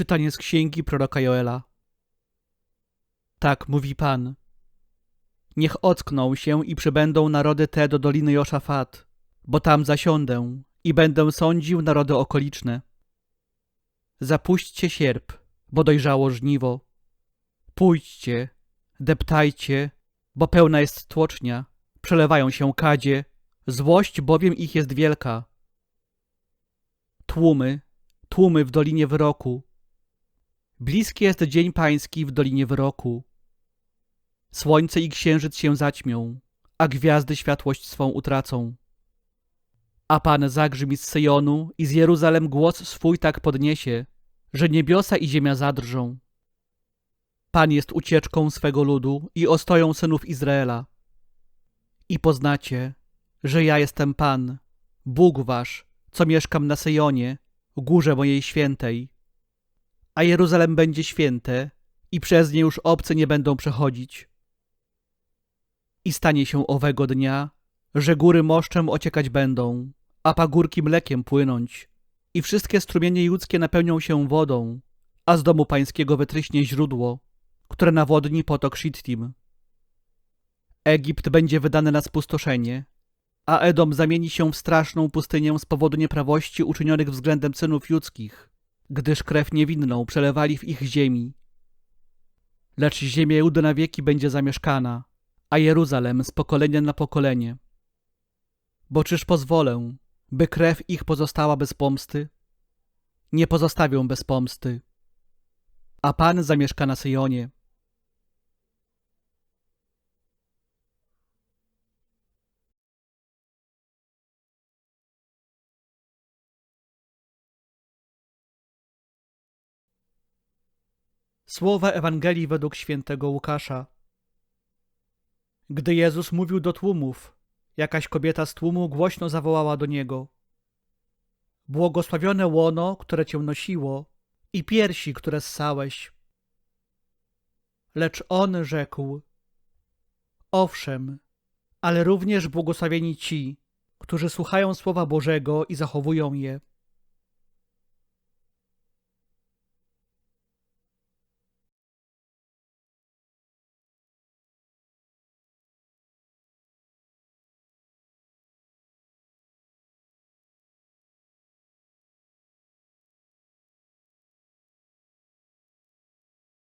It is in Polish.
Czytanie z księgi proroka Joela. Tak mówi Pan. Niech ockną się i przybędą narody te do doliny Joszafat, bo tam zasiądę i będę sądził narody okoliczne. Zapuśćcie sierp, bo dojrzało żniwo. Pójdźcie, deptajcie, bo pełna jest tłocznia, przelewają się kadzie, złość bowiem ich jest wielka. Tłumy, tłumy w dolinie wyroku. Bliski jest dzień pański w dolinie wyroku. Słońce i księżyc się zaćmią, a gwiazdy światłość swą utracą. A Pan zagrzmi z Syjonu i z Jeruzalem głos swój tak podniesie, że niebiosa i ziemia zadrżą. Pan jest ucieczką swego ludu i ostoją synów Izraela. I poznacie, że ja jestem Pan, Bóg wasz, co mieszkam na Syjonie, górze mojej świętej. A Jeruzalem będzie święte i przez nie już obcy nie będą przechodzić. I stanie się owego dnia, że góry moszczem ociekać będą, a pagórki mlekiem płynąć, i wszystkie strumienie ludzkie napełnią się wodą, a z domu pańskiego wytryśnie źródło, które nawodni potok Shittim. Egipt będzie wydany na spustoszenie, a Edom zamieni się w straszną pustynię z powodu nieprawości uczynionych względem synów ludzkich, gdyż krew niewinną przelewali w ich ziemi. Lecz ziemia Judy na wieki będzie zamieszkana, a Jeruzalem z pokolenia na pokolenie. Bo czyż pozwolę, by krew ich pozostała bez pomsty? Nie pozostawią bez pomsty. A Pan zamieszka na Syjonie. Słowa Ewangelii według świętego Łukasza. Gdy Jezus mówił do tłumów, jakaś kobieta z tłumu głośno zawołała do niego: Błogosławione łono, które cię nosiło, i piersi, które ssałeś. Lecz on rzekł: Owszem, ale również błogosławieni ci, którzy słuchają słowa Bożego i zachowują je.